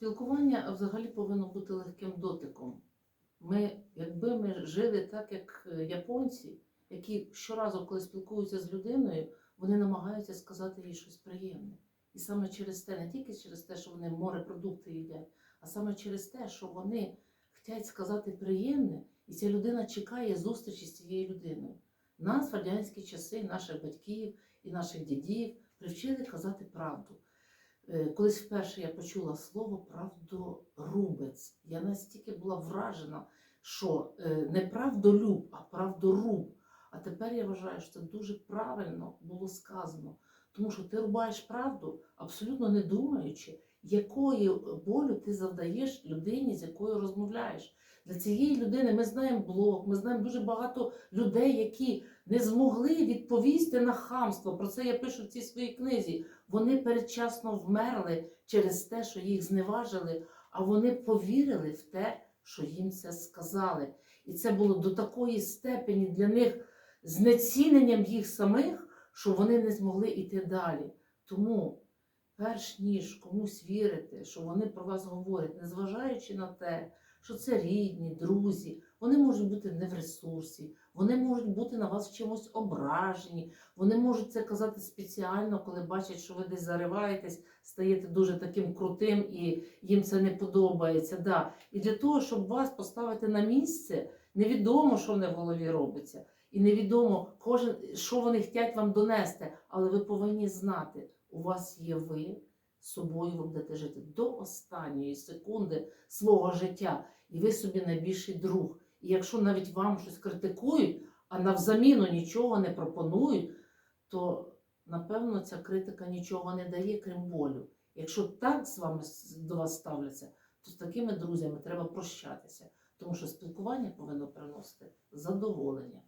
Спілкування взагалі повинно бути легким дотиком. Ми, якби ми жили так, як е, японці, які щоразу, коли спілкуються з людиною, вони намагаються сказати їй щось приємне. І саме через те, не тільки через те, що вони морепродукти їдять, а саме через те, що вони хочуть сказати приємне, і ця людина чекає зустрічі з цією людиною. Нас в радянські часи, наших батьків і наших дідів привчили казати правду. Е, Колись вперше я почула слово правдорубець. Я настільки була вражена, що е, не правдолюб, а правдоруб. А тепер я вважаю, що це дуже правильно було сказано. Тому що ти рубаєш правду, абсолютно не думаючи, якої болю ти завдаєш людині, з якою розмовляєш. Для цієї людини ми знаємо блог, ми знаємо дуже багато людей, які не змогли відповісти на хамство. Про це я пишу в цій своїй книзі. Вони передчасно вмерли через те, що їх зневажили, а вони повірили в те, що їм це сказали. І це було до такої степені для них знеціненням їх самих, що вони не змогли йти далі. Тому, перш ніж комусь вірити, що вони про вас говорять, незважаючи на те, що це рідні, друзі, вони можуть бути не в ресурсі, вони можуть бути на вас в чимось ображені, вони можуть це казати спеціально, коли бачать, що ви десь зариваєтесь, стаєте дуже таким крутим і їм це не подобається. Да. І для того, щоб вас поставити на місце, невідомо, що в в голові робиться. І невідомо, кожен, що вони хочуть вам донести, але ви повинні знати, у вас є ви, з собою ви будете жити до останньої секунди свого життя, і ви собі найбільший друг. І якщо навіть вам щось критикують, а навзаміну нічого не пропонують, то напевно ця критика нічого не дає, крім болю. Якщо так з вами до вас ставляться, то з такими друзями треба прощатися, тому що спілкування повинно приносити задоволення.